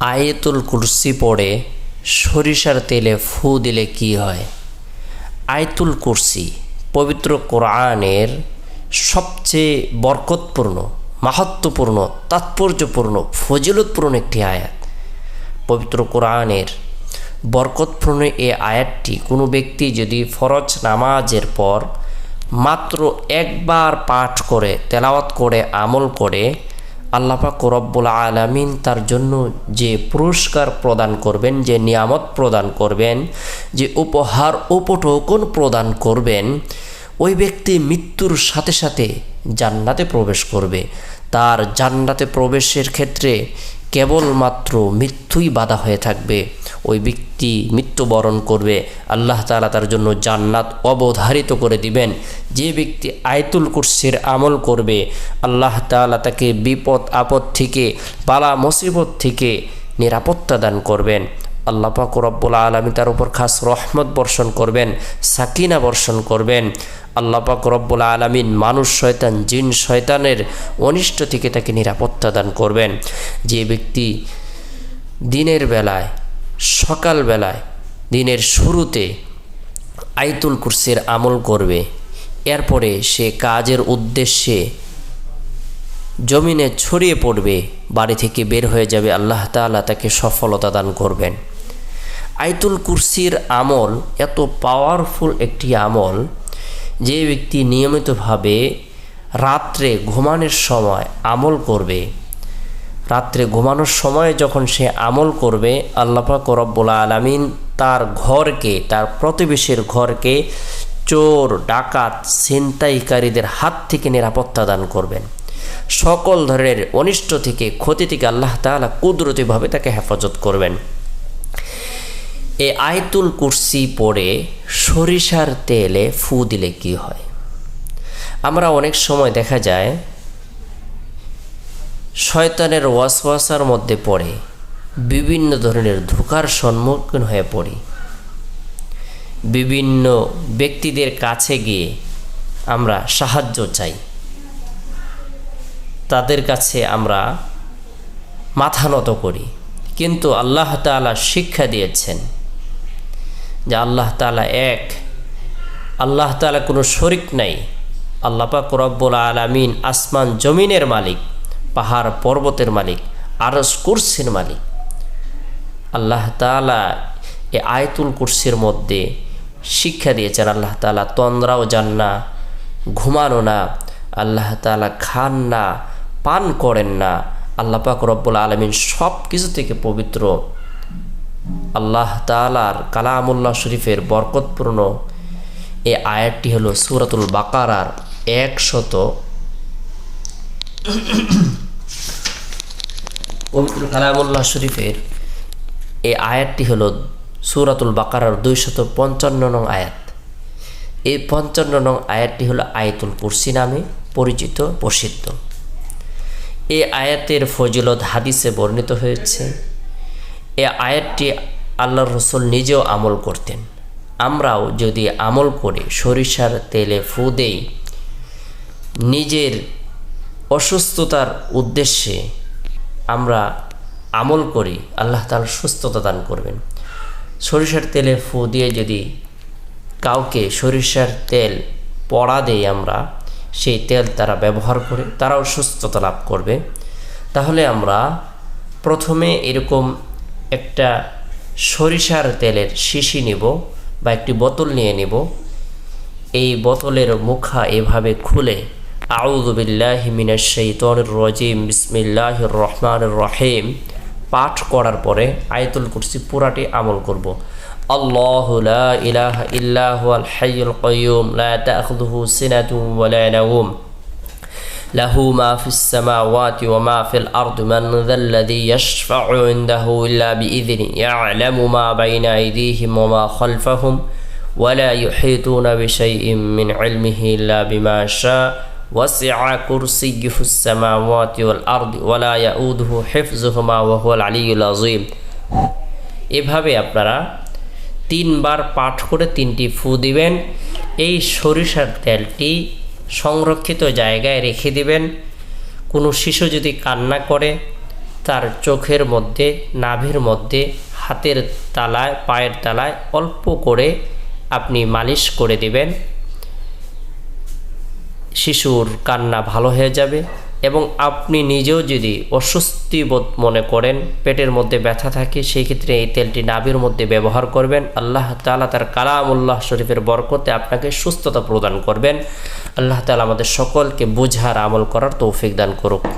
আয়েতুল কুরসি পড়ে সরিষার তেলে ফু দিলে কি হয়? আয়তুল কুরসি পবিত্র কোরআনের সবচেয়ে বরকতপূর্ণ মাহাত্মপূর্ণ তাৎপর্যপূর্ণ, ফজিলতপূর্ণ একটি আয়াত। পবিত্র কোরআনের বরকতপূর্ণ এ আয়াতটি কোনো ব্যক্তি যদি ফরজ নামাজের পর মাত্র একবার পাঠ করে, তেলাওয়াত করে, আমল করে আল্লাপাক রব্বুল আলামিন তার জন্য যে পুরস্কার প্রদান করবেন, যে নিয়ামত প্রদান করবেন, যে উপহার উপটোকন প্রদান করবেন, ওই ব্যক্তি মৃত্যুর সাথে সাথে জান্নাতে প্রবেশ করবে। তার জান্নাতে প্রবেশের ক্ষেত্রে কেবলমাত্র মৃত্যুই বাধা হয়ে থাকবে। ওই ব্যক্তি মৃত্যুবরণ করবে। আল্লাহ তালা তার জন্য জান্নাত অবধারিত করে দিবেন। যে ব্যক্তি আয়তুল কুরসির আমল করবে, আল্লাহ তালা তাকে বিপদ আপদ থেকে পালা মুসিবত থেকে নিরাপত্তা দান করবেন। আল্লাহ পাক রব্বুল আলমী তার উপর খাস রহমত বর্ষণ করবেন, সাকিনা বর্ষণ করবেন। আল্লাহ পাক রব্বুল আলমিন মানুষ শয়তান, জিন শয়তানের অনিষ্ট থেকে তাকে নিরাপত্তা দান করবেন। যে ব্যক্তি দিনের বেলায়, সকাল বেলায়, দিনের শুরুতে আইতুল কুরসির আমল করবে, এরপরে সে কাজের উদ্দেশ্যে জমিনে ছড়িয়ে পড়বে, বাড়ি থেকে বের হয়ে যাবে, আল্লাহ তাআলা তাকে সফলতা দান করবেন। আইতুল কুরসির আমল, এত পাওয়ারফুল একটি আমল যে ব্যক্তি নিয়মিতভাবে রাত্রে ঘুমানোর সময় আমল করবে। রাত্রে ঘুমানোর সময় যখন সে আমল করবে আল্লাপাক রব্বুল আলমিন তার ঘরকে, তার প্রতিবেশীর ঘরকে চোর, ডাকাত, ছিনতাইকারীদের হাত থেকে নিরাপত্তা দান করবেন। সকল ধরনের অনিষ্ট থেকে, ক্ষতি থেকে আল্লাহ তাআলা কুদরতিভাবে তাকে হেফাজত করবেন। এই আয়তুল কুরসি পড়ে সরিষার তেলে ফু দিলে কি হয়? আমরা অনেক সময় দেখা যায়, শয়তানের ওয়াসওয়াসার মধ্যে পড়ে, বিভিন্ন ধরনের ধোকার সম্মুখীন হয়ে পড়ি। বিভিন্ন ব্যক্তিদের কাছে গিয়ে আমরা সাহায্য চাই। তাদের কাছে আমরা মাথা নত করি। কিন্তু আল্লাহ তালা শিক্ষা দিয়েছেন যে আল্লাহ তালা এক। আল্লাহ তালা কোনো শরিক নাই। আল্লাহ পাক রব্বুল আলমিন আসমান জমিনের মালিক, পাহাড় পর্বতের মালিক আরস কুরসির মালিক। আল্লাহ তালা এ আয়তুল কুরসির মধ্যে শিক্ষা দিয়েছেন আল্লাহ তালা তন্দ্রাও যান না, ঘুমানো না, আল্লাহ তালা খান না, পান করেন না। আল্লাহ পাক রব্বুল আলমিন সব কিছু থেকে পবিত্র আল্লাহ তালার কালামুল্লাহ শরীফের বরকতপূর্ণ এই আয়াতটি হলো সুরাতুল বাকারার একশত পবিত্র কালামুল্লাহ শরীফের এই আয়াতটি হলো সুরাতুল বাকারার দুইশত পঞ্চান্ন নং আয়াত। এই পঞ্চান্ন নং আয়াতটি হলো আয়াতুল কুরসি নামে পরিচিত, প্রসিদ্ধ। এই আয়াতের ফজিলত হাদিসে বর্ণিত হয়েছে এ আয়াতটি আল্লাহ রসুল নিজেও আমল করতেন। আমরাও যদি আমল করে, সরিষার তেলে ফু দেই, নিজের অসুস্থতার উদ্দেশ্যে আমরা আমল করি, আল্লাহ তার সুস্থতা দান করবেন। সরিষার তেলে ফু দিয়ে যদি কাউকে সরিষার তেল পড়া দেই আমরা, সেই তেল তারা ব্যবহার করে, তারাও সুস্থতা লাভ করবে। তাহলে আমরা প্রথমে এরকম একটা সরিষার তেলের শিশি নিব বা একটি বোতল নিয়ে নেব। এই বোতলের মুখা এভাবে খুলে রজিম বিসমিল্লাহ রহমান রহিম পাঠ করার পরে আয়তুল কুরসি পুরাটি আমল করব। আল্লাহ ইলাহা ইল্লাহু আল হাইয়ুল কাইয়ুম, লা তাখুযুহু সিনাতুন ওয়া লা له ما في السماوات وما في الأرض من ذا الذي يشفع عنده إلا بإذنه يعلم ما بين أيديهم وما خلفهم ولا يحيطون بشيء من علمه إلا بما شاء وسع كرسيه السماوات والأرض ولا يؤوده حفظهما وهو العلي العظيم এভাবে আপনারা তিনবার পাঠ করে তিনটি ফু দিবেন এই সরিষার তেলটি সংরক্ষিত জায়গায় রেখে দিবেন। কোনো শিশু যদি কান্না করে, তার চোখের মধ্যে, নাভির মধ্যে, হাতের তালায়, পায়ের তালায় অল্প করে আপনি মালিশ করে দিবেন। শিশুর কান্না ভালো হয়ে যাবে। এবং আপনি নিজেও যদি অস্বস্তি বোধ মনে করেন, পেটের মধ্যে ব্যথা থাকে, সেই ক্ষেত্রে এই তেলটি নাভির মধ্যে ব্যবহার করবেন। আল্লাহ তালা তার কালামুল্লাহ শরীফের বরকতে আপনাকে সুস্থতা প্রদান করবেন। আল্লাহ তালা আমাদের সকলকে বোঝার আমল করার তৌফিক দান করুক।